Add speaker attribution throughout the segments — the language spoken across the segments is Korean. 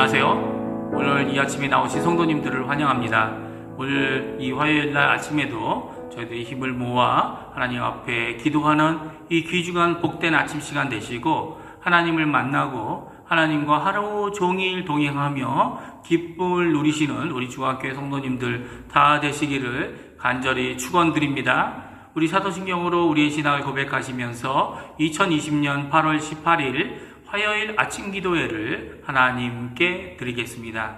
Speaker 1: 안녕하세요. 오늘 이 아침에 나오신 성도님들을 환영합니다. 오늘 이 화요일 날 아침에도 저희들이 힘을 모아 하나님 앞에 기도하는 이 귀중한 복된 아침 시간 되시고 하나님을 만나고 하나님과 하루 종일 동행하며 기쁨을 누리시는 우리 중학교의 성도님들 다 되시기를 간절히 축원드립니다. 우리 사도신경으로 우리의 신앙을 고백하시면서 2020년 8월 18일 화요일 아침 기도회를 하나님께 드리겠습니다.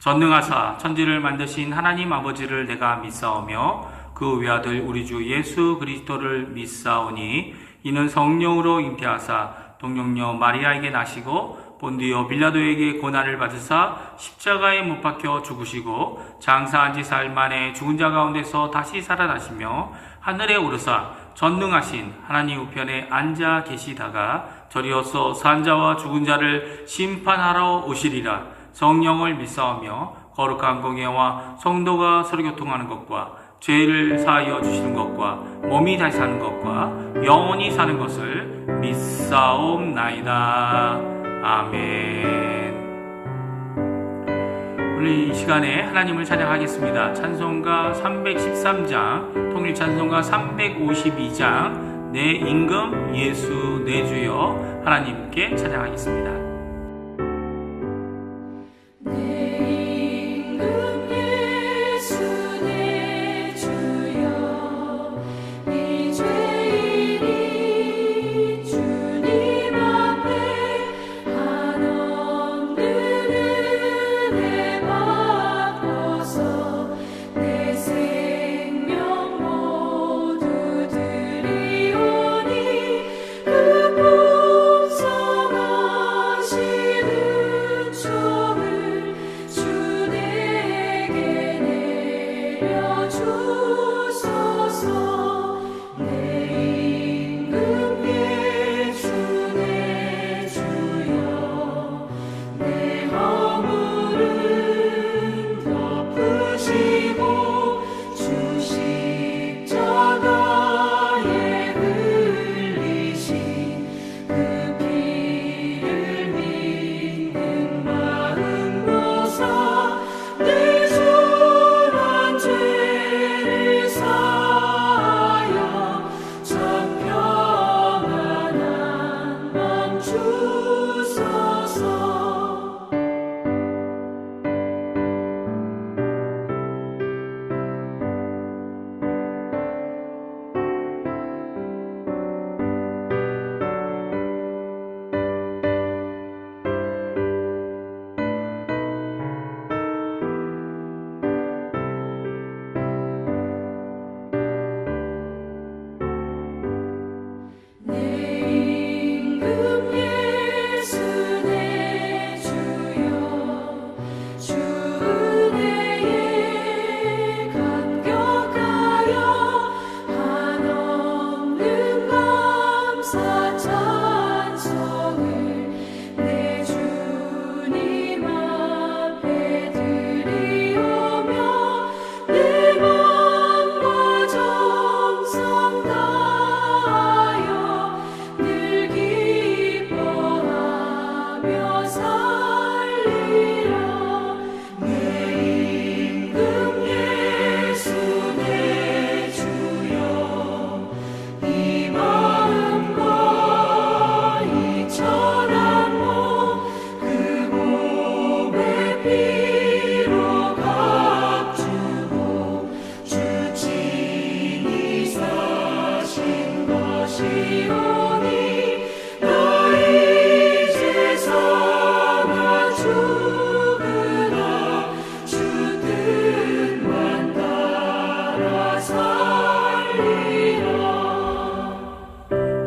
Speaker 1: 전능하사 천지를 만드신 하나님 아버지를 내가 믿사오며 그 외아들 우리 주 예수 그리스도를 믿사오니 이는 성령으로 잉태하사 동령녀 마리아에게 나시고 본디오 빌라도에게 고난을 받으사 십자가에 못 박혀 죽으시고 장사한 지 사흘 만에 죽은 자 가운데서 다시 살아나시며 하늘에 오르사 전능하신 하나님 우편에 앉아 계시다가 저리어서 산자와 죽은 자를 심판하러 오시리라. 성령을 믿사오며 거룩한 공예와 성도가 서로 교통하는 것과 죄를 사하여 주시는 것과 몸이 다시 사는 것과 영원히 사는 것을 믿사옵나이다. 아멘. 오늘 이 시간에 하나님을 찬양하겠습니다. 찬송가 313장, 통일 찬송가 352장, 내 임금 예수 내 주여 하나님께 찬양하겠습니다.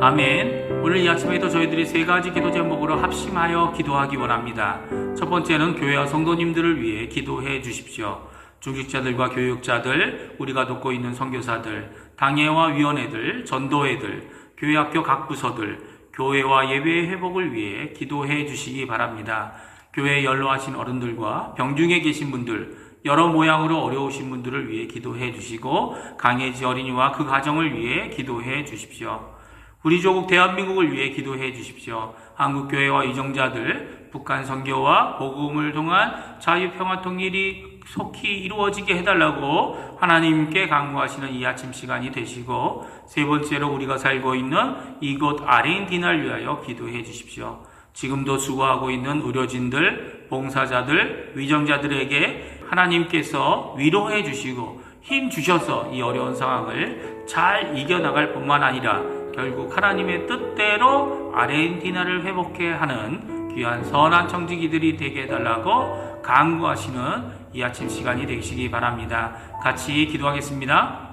Speaker 1: 아멘. 오늘 이 아침에도 저희들이 세 가지 기도 제목으로 합심하여 기도하기 원합니다. 첫 번째는 교회와 성도님들을 위해 기도해 주십시오. 중직자들과 교육자들, 우리가 돕고 있는 선교사들, 당회와 위원회들, 전도회들, 교회 학교 각 부서들, 교회와 예배의 회복을 위해 기도해 주시기 바랍니다. 교회에 연로하신 어른들과 병중에 계신 분들, 여러 모양으로 어려우신 분들을 위해 기도해 주시고 강해지 어린이와 그 가정을 위해 기도해 주십시오.
Speaker 2: 우리 조국 대한민국을 위해 기도해 주십시오. 한국교회와 이정자들, 북한 선교와 복음을 통한 자유평화 통일이 속히 이루어지게 해달라고 하나님께 강구하시는 이 아침 시간이 되시고 세 번째로 우리가 살고 있는 이곳 아르헨티나를 위하여 기도해 주십시오. 지금도 수고하고 있는 의료진들, 봉사자들, 위정자들에게 하나님께서 위로해 주시고 힘 주셔서 이 어려운 상황을 잘 이겨나갈 뿐만 아니라 결국 하나님의 뜻대로 아르헨티나를 회복해 하는 귀한 선한 청지기들이 되게 해달라고 강구하시는 이 아침 시간이 되시기 바랍니다. 같이 기도하겠습니다.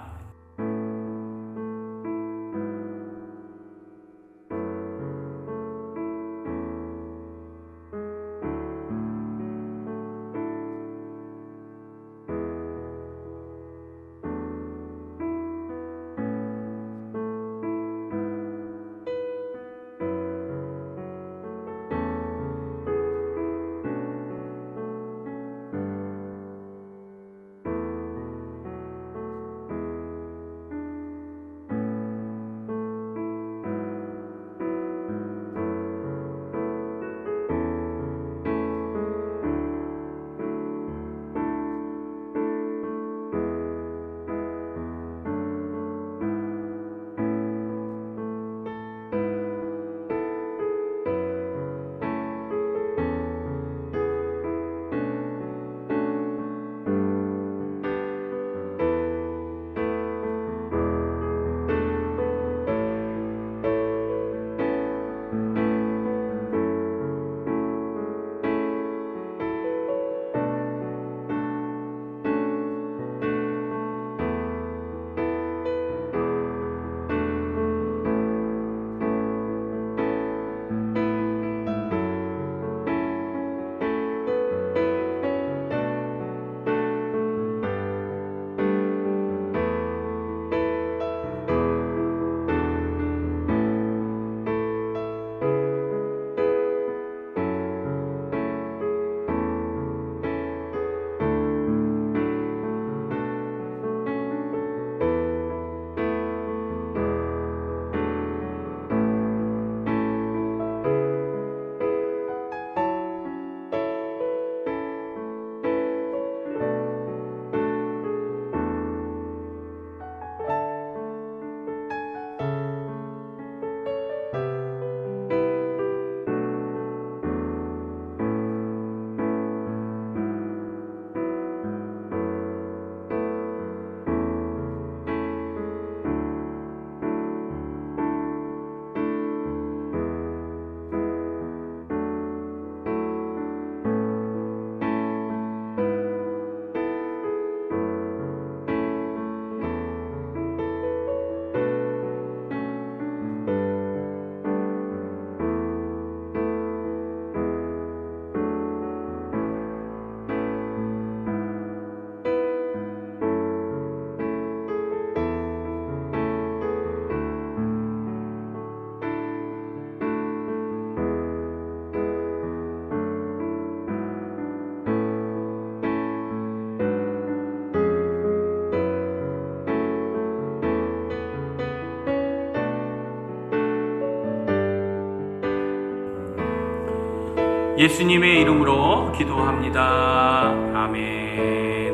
Speaker 2: 예수님의 이름으로 기도합니다. 아멘.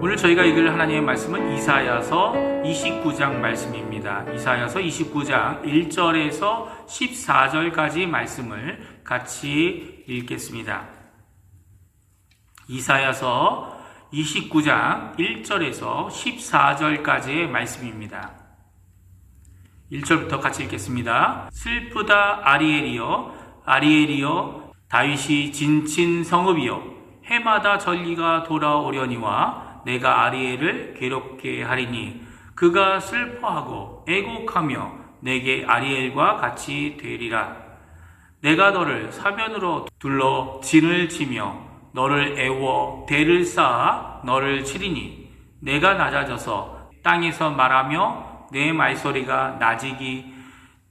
Speaker 2: 오늘 저희가 읽을 하나님의 말씀은 이사야서 29장 말씀입니다. 이사야서 29장 1절에서 14절까지 말씀을 같이 읽겠습니다. 이사야서 29장 1절에서 14절까지의 말씀입니다. 1절부터 같이 읽겠습니다. 슬프다 아리엘이여. 아리엘이여 다윗이 진친 성읍이여. 해마다 전리가 돌아오려니와 내가 아리엘을 괴롭게 하리니 그가 슬퍼하고 애곡하며 내게 아리엘과 같이 되리라. 내가 너를 사면으로 둘러 진을 치며 너를 애워 대를 쌓아 너를 치리니 내가 낮아져서 땅에서 말하며 내 말소리가 나직이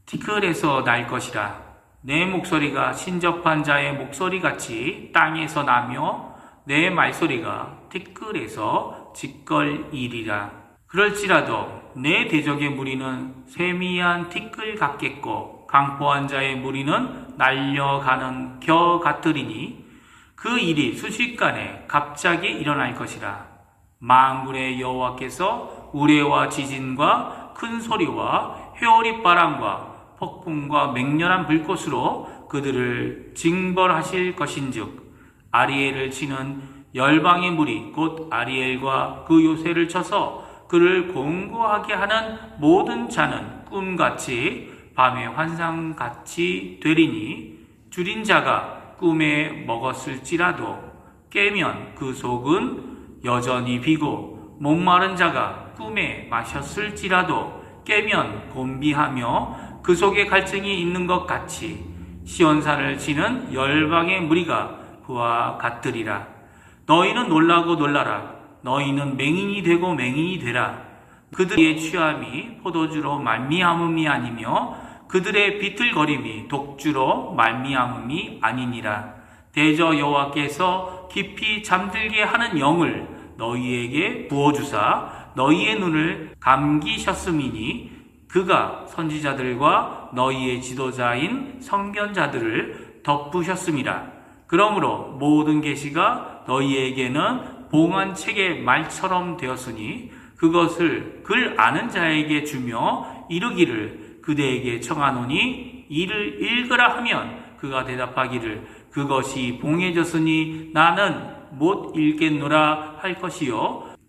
Speaker 2: 티끌에서 날 것이라. 내 목소리가 신접한 자의 목소리 같이 땅에서 나며 내 말소리가 티끌에서 짓걸이리라. 그럴지라도 내 대적의 무리는 세미한 티끌 같겠고 강포한 자의 무리는 날려가는 겨 같으리니 그 일이 순식간에 갑자기 일어날 것이라. 만군의 여호와께서 우레와 지진과 큰 소리와 회오리 바람과 폭풍과 맹렬한 불꽃으로 그들을 징벌하실 것인즉 아리엘을 치는 열방의 무리 곧 아리엘과 그 요새를 쳐서 그를 공고하게 하는 모든 자는 꿈같이 밤의 환상같이 되리니 줄인 자가 꿈에 먹었을지라도 깨면 그 속은 여전히 비고 목마른 자가 꿈에 마셨을지라도 깨면 곤비하며 그 속에 갈증이 있는 것 같이 시온산을 치는 열방의 무리가 그와 같으리라. 너희는 놀라고 놀라라. 너희는 맹인이 되고 맹인이 되라. 그들의 취함이 포도주로 말미암음이 아니며 그들의 비틀거림이 독주로 말미암음이 아니니라. 대저 여호와께서 깊이 잠들게 하는 영을 너희에게 부어주사 너희의 눈을 감기셨음이니 그가 선지자들과 너희의 지도자인 성견자들을 덮으셨음이라 그러므로 모든 계시가 너희에게는 봉한 책의 말처럼 되었으니 그것을 글 아는 자에게 주며 이르기를 그대에게 청하노니 이를 읽으라 하면 그가 대답하기를 그것이 봉해졌으니 나는 못 읽겠노라 할 것이요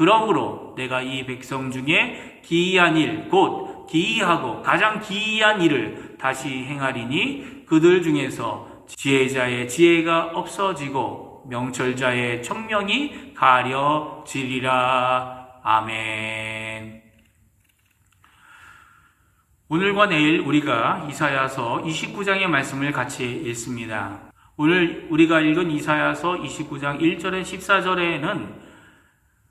Speaker 2: 그러므로 내가 이 백성 중에 기이한 일 곧 기이하고 가장 기이한 일을 다시 행하리니 그들 중에서 지혜자의 지혜가 없어지고 명철자의 청명이 가려지리라. 아멘. 오늘과 내일 우리가 이사야서 29장의 말씀을 같이 읽습니다. 오늘 우리가 읽은 이사야서 29장 1절에 14절에는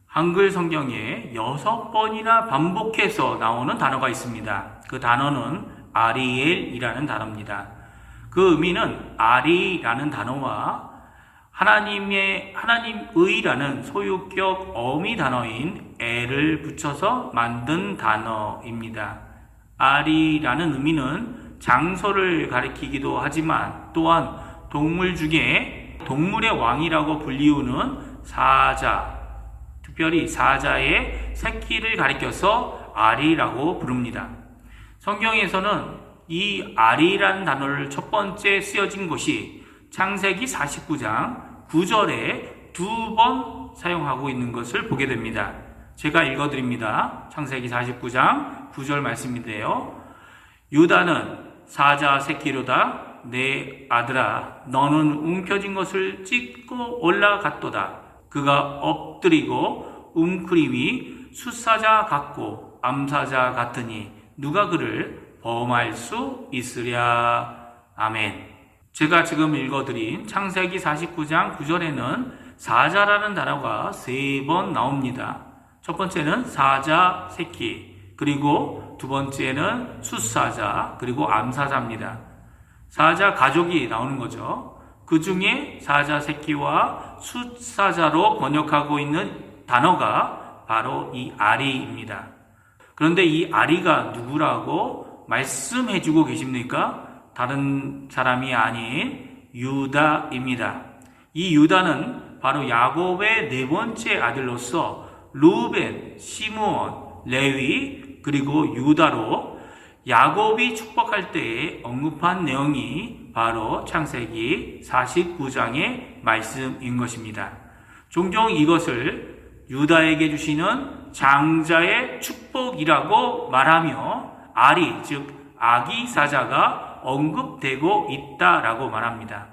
Speaker 2: 한글 성경에 여섯 번이나 반복해서 나오는 단어가 있습니다. 그 단어는 아리엘이라는 단어입니다. 그 의미는 아리라는 단어와 하나님의 하나님의라는 소유격 어미 단어인 엘을 붙여서 만든 단어입니다. 아리라는 의미는 장소를 가리키기도 하지만 또한 동물 중에 동물의 왕이라고 불리우는 사자, 특별히 사자의 새끼를 가리켜서 아리라고 부릅니다. 성경에서는 이 아리라는 단어를 첫 번째 쓰여진 곳이 창세기 49장 9절에 두 번 사용하고 있는 것을 보게 됩니다. 제가 읽어드립니다. 창세기 49장 9절 말씀인데요. 유다는 사자 새끼로다 내 아들아 너는 움켜진 것을 찢고 올라갔도다. 그가 엎드리고 웅크림이 숫사자 같고 암사자 같으니 누가 그를 범할 수 있으랴. 아멘. 제가 지금 읽어드린 창세기 49장 9절에는 사자라는 단어가 세 번 나옵니다. 첫 번째는 사자 새끼, 그리고 두 번째는 숫사자, 그리고 암사자입니다. 사자 가족이 나오는 거죠. 그 중에 사자 새끼와 숫사자로 번역하고 있는 단어가 바로 이 아리입니다. 그런데 이 아리가 누구라고 말씀해 주고 계십니까? 다른 사람이 아닌 유다입니다. 이 유다는 바로 야곱의 네 번째 아들로서 루벤, 시므온, 레위 그리고 유다로 야곱이 축복할 때에 언급한 내용이 바로 창세기 49장의 말씀인 것입니다. 종종 이것을 유다에게 주시는 장자의 축복이라고 말하며 아리, 즉 아기 사자가 언급되고 있다라고 말합니다.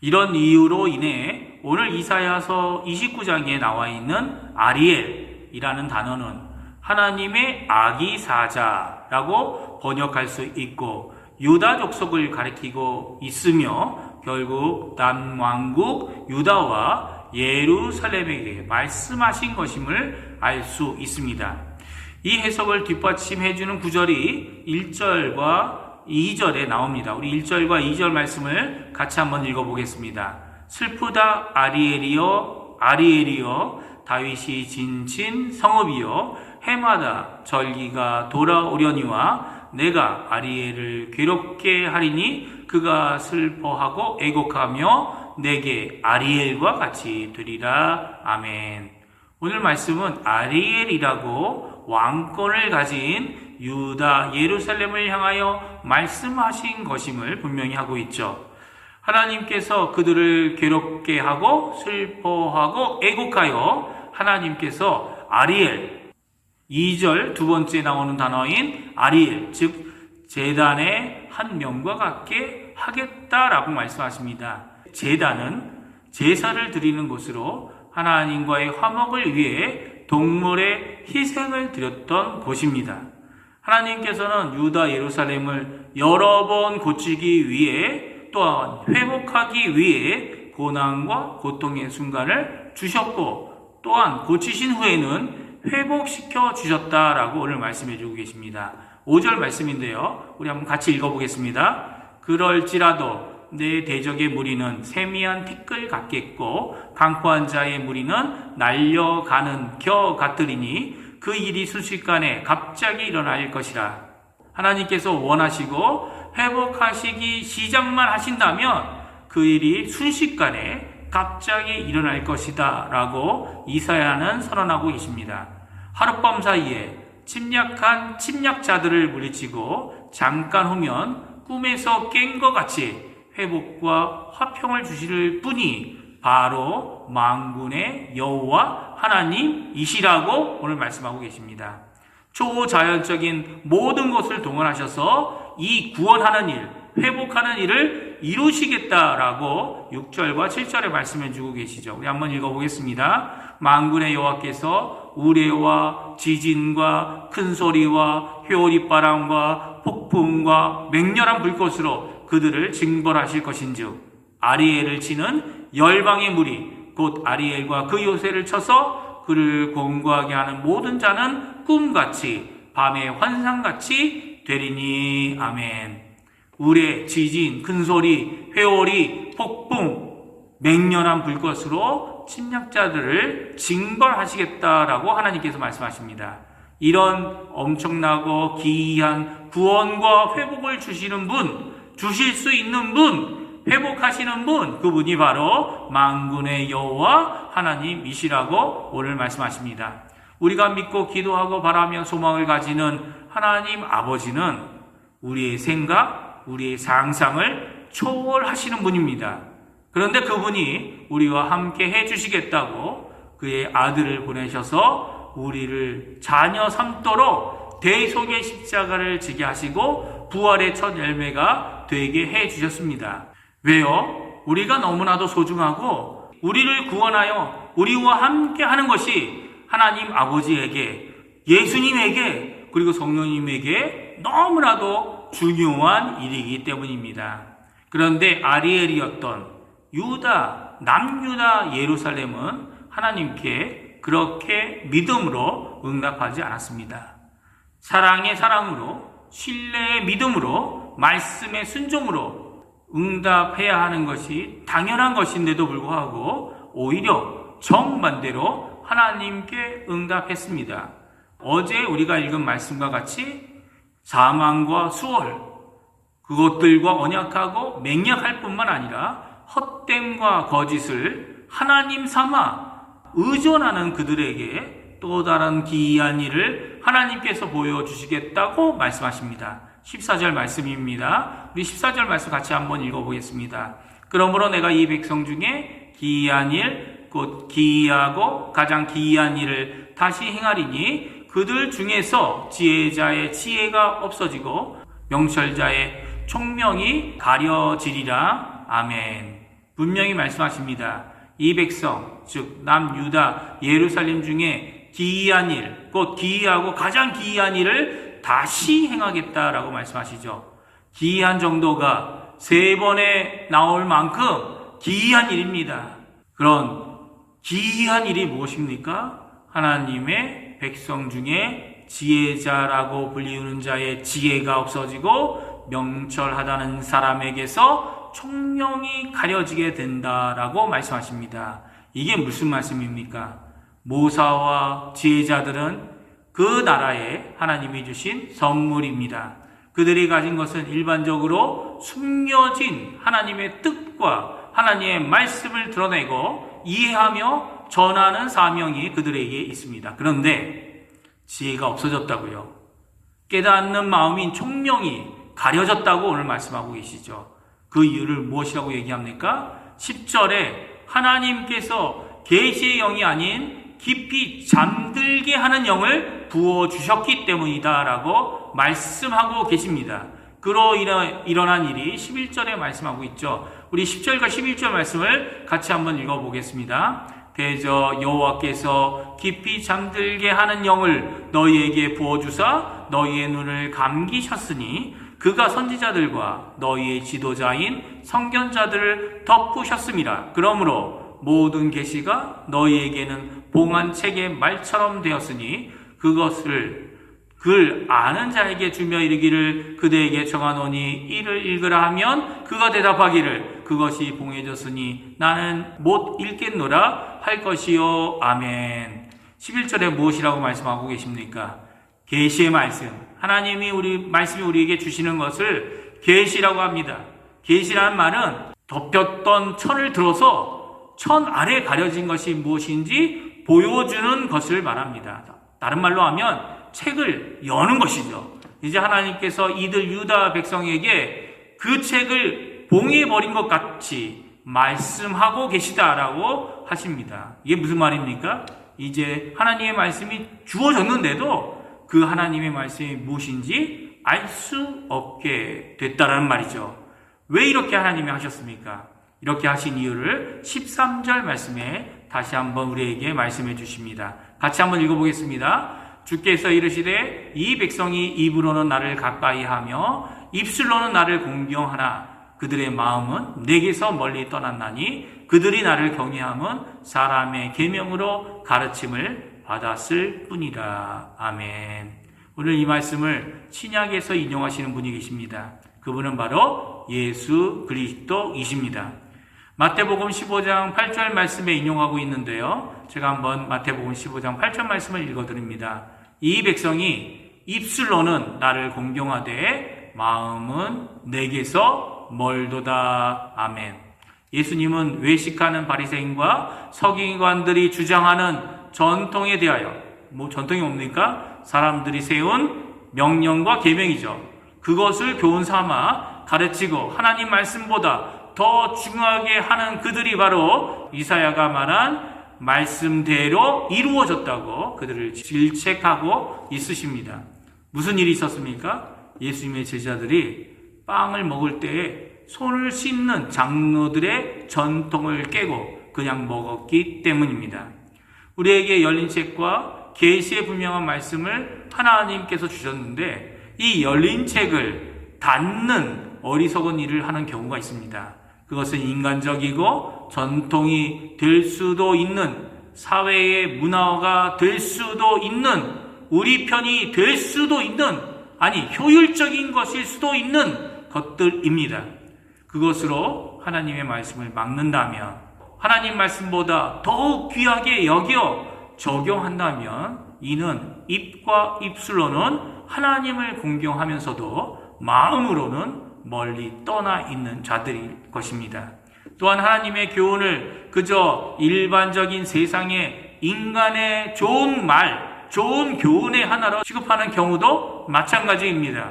Speaker 2: 이런 이유로 인해 오늘 이사야서 29장에 나와 있는 아리엘이라는 단어는 하나님의 아기 사자라고 번역할 수 있고 유다 족속을 가리키고 있으며 결국 남왕국 유다와 예루살렘에게 말씀하신 것임을 알 수 있습니다. 이 해석을 뒷받침해주는 구절이 1절과 2절에 나옵니다. 우리 1절과 2절 말씀을 같이 한번 읽어보겠습니다. 슬프다 아리엘이여 아리엘이여 다윗이 진친 성읍이여 해마다 절기가 돌아오려니와 내가 아리엘을 괴롭게 하리니 그가 슬퍼하고 애곡하며 내게 아리엘과 같이 되리라 아멘. 오늘 말씀은 아리엘이라고 왕권을 가진 유다 예루살렘을 향하여 말씀하신 것임을 분명히 하고 있죠. 하나님께서 그들을 괴롭게 하고 슬퍼하고 애곡하여 하나님께서 아리엘 2절 두 번째 나오는 단어인 아리엘 즉 제단의 한 명과 같게 하겠다라고 말씀하십니다. 제단은 제사를 드리는 곳으로 하나님과의 화목을 위해 동물의 희생을 드렸던 곳입니다. 하나님께서는 유다 예루살렘을 여러 번 고치기 위해 또한 회복하기 위해 고난과 고통의 순간을 주셨고 또한 고치신 후에는 회복시켜 주셨다라고 오늘 말씀해 주고 계십니다. 5절 말씀인데요. 우리 한번 같이 읽어보겠습니다. 그럴지라도 내 대적의 무리는 세미한 티끌 같겠고 강포한 자의 무리는 날려가는 겨 같으리니 그 일이 순식간에 갑자기 일어날 것이라. 하나님께서 원하시고 회복하시기 시작만 하신다면 그 일이 순식간에 갑자기 일어날 것이다 라고 이사야는 선언하고 계십니다. 하룻밤 사이에 침략한 침략자들을 물리치고 잠깐 후면 꿈에서 깬 것 같이 회복과 화평을 주실 분이 바로 망군의 여호와 하나님이시라고 오늘 말씀하고 계십니다. 초자연적인 모든 것을 동원하셔서 이 구원하는 일, 회복하는 일을 이루시겠다라고 6절과 7절에 말씀해 주고 계시죠. 우리 한번 읽어보겠습니다. 망군의 여호와께서 우레와 지진과 큰 소리와 회오리바람과 폭풍과 맹렬한 불꽃으로 그들을 징벌하실 것인즉 아리엘을 치는 열방의 무리 곧 아리엘과 그 요새를 쳐서 그를 공고하게 하는 모든 자는 꿈같이 밤의 환상같이 되리니 아멘. 우레, 지진, 큰소리, 회오리, 폭풍, 맹렬한 불꽃으로 침략자들을 징벌하시겠다라고 하나님께서 말씀하십니다. 이런 엄청나고 기이한 구원과 회복을 주시는 분, 주실 수 있는 분, 회복하시는 분, 그분이 바로 망군의 여호와 하나님이시라고 오늘 말씀하십니다. 우리가 믿고 기도하고 바라며 소망을 가지는 하나님 아버지는 우리의 생각, 우리의 상상을 초월하시는 분입니다. 그런데 그분이 우리와 함께 해 주시겠다고 그의 아들을 보내셔서 우리를 자녀 삼도록 대속의 십자가를 지게 하시고 부활의 첫 열매가 되게 해 주셨습니다. 왜요? 우리가 너무나도 소중하고 우리를 구원하여 우리와 함께 하는 것이 하나님 아버지에게 예수님에게 그리고 성령님에게 너무나도 중요한 일이기 때문입니다. 그런데 아리엘이었던 유다, 남유다 예루살렘은 하나님께 그렇게 믿음으로 응답하지 않았습니다. 사랑의 사랑으로, 신뢰의 믿음으로, 말씀의 순종으로 응답해야 하는 것이 당연한 것인데도 불구하고 오히려 정반대로 하나님께 응답했습니다. 어제 우리가 읽은 말씀과 같이 사망과 수월, 그것들과 언약하고 맹약할 뿐만 아니라 헛됨과 거짓을 하나님 삼아 의존하는 그들에게 또 다른 기이한 일을 하나님께서 보여주시겠다고 말씀하십니다. 14절 말씀입니다. 우리 14절 말씀 같이 한번 읽어보겠습니다. 그러므로 내가 이 백성 중에 기이한 일, 곧 기이하고 가장 기이한 일을 다시 행하리니 그들 중에서 지혜자의 지혜가 없어지고 명철자의 총명이 가려지리라. 아멘. 분명히 말씀하십니다. 이 백성, 즉 남유다 예루살렘 중에 기이한 일, 곧 기이하고 가장 기이한 일을 다시 행하겠다라고 말씀하시죠. 기이한 정도가 세 번에 나올 만큼 기이한 일입니다. 그런 기이한 일이 무엇입니까? 하나님의 백성 중에 지혜자라고 불리우는 자의 지혜가 없어지고 명철하다는 사람에게서 총명이 가려지게 된다라고 말씀하십니다. 이게 무슨 말씀입니까? 모사와 지혜자들은 그 나라에 하나님이 주신 선물입니다. 그들이 가진 것은 일반적으로 숨겨진 하나님의 뜻과 하나님의 말씀을 드러내고 이해하며 전하는 사명이 그들에게 있습니다. 그런데 지혜가 없어졌다고요. 깨닫는 마음인 총명이 가려졌다고 오늘 말씀하고 계시죠. 그 이유를 무엇이라고 얘기합니까? 10절에 하나님께서 계시의 영이 아닌 깊이 잠들게 하는 영을 부어 주셨기 때문이다라고 말씀하고 계십니다. 그로 일어- 일어난 일이 11절에 말씀하고 있죠. 우리 10절과 11절 말씀을 같이 한번 읽어보겠습니다. 대저 여호와께서 깊이 잠들게 하는 영을 너희에게 부어주사 너희의 눈을 감기셨으니 그가 선지자들과 너희의 지도자인 성견자들을 덮으셨습니다. 그러므로 모든 계시가 너희에게는 봉한 책의 말처럼 되었으니 그것을 글 아는 자에게 주며 이르기를 그대에게 정하노니 이를 읽으라 하면 그가 대답하기를 그것이 봉해졌으니 나는 못 읽겠노라 할 것이요. 아멘. 11절에 무엇이라고 말씀하고 계십니까? 계시의 말씀. 하나님이 우리 말씀이 우리에게 주시는 것을 계시라고 합니다. 계시라는 말은 덮였던 천을 들어서 천 아래 가려진 것이 무엇인지 보여주는 것을 말합니다. 다른 말로 하면 책을 여는 것이죠. 이제 하나님께서 이들 유다 백성에게 그 책을 봉해버린 것 같이 말씀하고 계시다라고 하십니다. 이게 무슨 말입니까? 이제 하나님의 말씀이 주어졌는데도 그 하나님의 말씀이 무엇인지 알 수 없게 됐다라는 말이죠. 왜 이렇게 하나님이 하셨습니까? 이렇게 하신 이유를 13절 말씀에 다시 한번 우리에게 말씀해 주십니다. 같이 한번 읽어보겠습니다. 주께서 이르시되 이 백성이 입으로는 나를 가까이 하며 입술로는 나를 공경하나 그들의 마음은 내게서 멀리 떠났나니 그들이 나를 경외함은 사람의 계명으로 가르침을 받았을 뿐이라. 아멘. 오늘 이 말씀을 신약에서 인용하시는 분이 계십니다. 그분은 바로 예수 그리스도이십니다. 마태복음 15장 8절 말씀에 인용하고 있는데요. 제가 한번 마태복음 15장 8절 말씀을 읽어드립니다. 이 백성이 입술로는 나를 공경하되 마음은 내게서 멀도다. 아멘. 예수님은 외식하는 바리새인과 서기관들이 주장하는 전통에 대하여 뭐 전통이 뭡니까? 사람들이 세운 명령과 계명이죠. 그것을 교훈 삼아 가르치고 하나님 말씀보다 더 중요하게 하는 그들이 바로 이사야가 말한 말씀대로 이루어졌다고 그들을 질책하고 있으십니다. 무슨 일이 있었습니까? 예수님의 제자들이 빵을 먹을 때에 손을 씻는 장로들의 전통을 깨고 그냥 먹었기 때문입니다. 우리에게 열린 책과 계시의 분명한 말씀을 하나님께서 주셨는데 이 열린 책을 닫는 어리석은 일을 하는 경우가 있습니다. 그것은 인간적이고 전통이 될 수도 있는 사회의 문화가 될 수도 있는 우리 편이 될 수도 있는 아니 효율적인 것일 수도 있는 것들입니다. 그것으로 하나님의 말씀을 막는다면 하나님 말씀보다 더욱 귀하게 여겨 적용한다면 이는 입과 입술로는 하나님을 공경하면서도 마음으로는 멀리 떠나 있는 자들일 것입니다. 또한 하나님의 교훈을 그저 일반적인 세상의 인간의 좋은 말, 좋은 교훈의 하나로 취급하는 경우도 마찬가지입니다.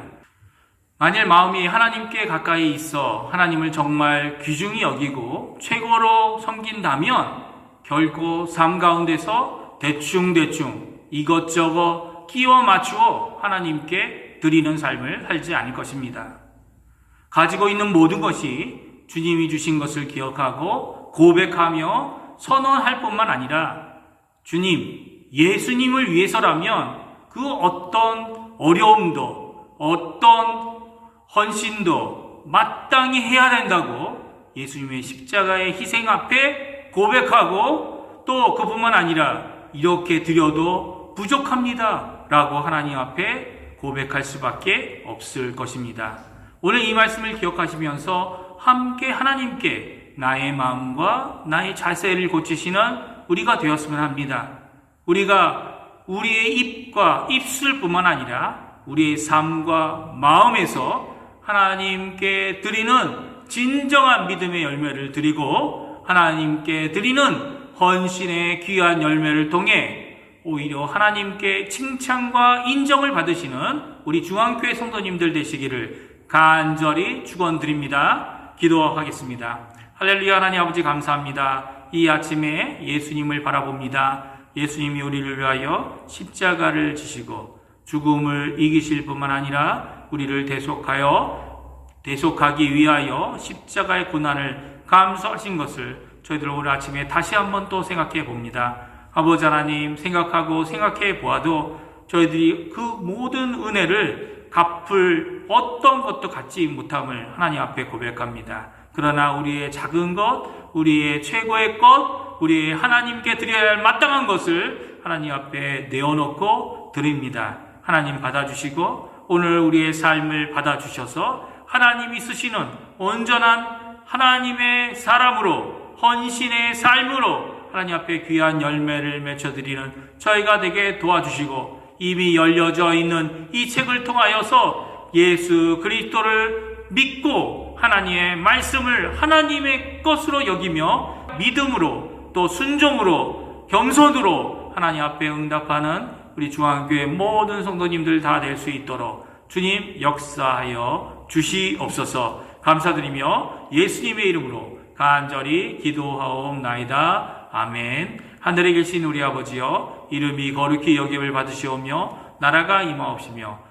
Speaker 2: 만일 마음이 하나님께 가까이 있어 하나님을 정말 귀중히 여기고 최고로 섬긴다면 결코 삶 가운데서 대충대충 이것저것 끼워 맞추어 하나님께 드리는 삶을 살지 않을 것입니다. 가지고 있는 모든 것이 주님이 주신 것을 기억하고 고백하며 선언할 뿐만 아니라 주님, 예수님을 위해서라면 그 어떤 어려움도 어떤 헌신도 마땅히 해야 된다고 예수님의 십자가의 희생 앞에 고백하고 또 그뿐만 아니라 이렇게 드려도 부족합니다. 라고 하나님 앞에 고백할 수밖에 없을 것입니다. 오늘 이 말씀을 기억하시면서 함께 하나님께 나의 마음과 나의 자세를 고치시는 우리가 되었으면 합니다. 우리가 우리의 입과 입술뿐만 아니라 우리의 삶과 마음에서 하나님께 드리는 진정한 믿음의 열매를 드리고 하나님께 드리는 헌신의 귀한 열매를 통해 오히려 하나님께 칭찬과 인정을 받으시는 우리 중앙교회 성도님들 되시기를 간절히 축원드립니다. 기도하겠습니다. 할렐루야 하나님 아버지 감사합니다. 이 아침에 예수님을 바라봅니다. 예수님이 우리를 위하여 십자가를 지시고 죽음을 이기실 뿐만 아니라 우리를 대속하여 대속하기 위하여 십자가의 고난을 감수하신 것을 저희들 오늘 아침에 다시 한번 또 생각해 봅니다. 아버지 하나님 생각하고 생각해 보아도 저희들이 그 모든 은혜를 갚을 어떤 것도 갖지 못함을 하나님 앞에 고백합니다. 그러나 우리의 작은 것, 우리의 최고의 것, 우리의 하나님께 드려야 할 마땅한 것을 하나님 앞에 내어놓고 드립니다. 하나님 받아주시고 오늘 우리의 삶을 받아주셔서 하나님이 쓰시는 온전한 하나님의 사람으로 헌신의 삶으로 하나님 앞에 귀한 열매를 맺혀드리는 저희가 되게 도와주시고 이미 열려져 있는 이 책을 통하여서 예수 그리스도를 믿고 하나님의 말씀을 하나님의 것으로 여기며 믿음으로 또 순종으로 겸손으로 하나님 앞에 응답하는 우리 중앙교회 모든 성도님들 다 될 수 있도록 주님 역사하여 주시옵소서 감사드리며 예수님의 이름으로 간절히 기도하옵나이다. 아멘. 하늘에 계신 우리 아버지여 이름이 거룩히 여김을 받으시오며 나라가 임하옵시며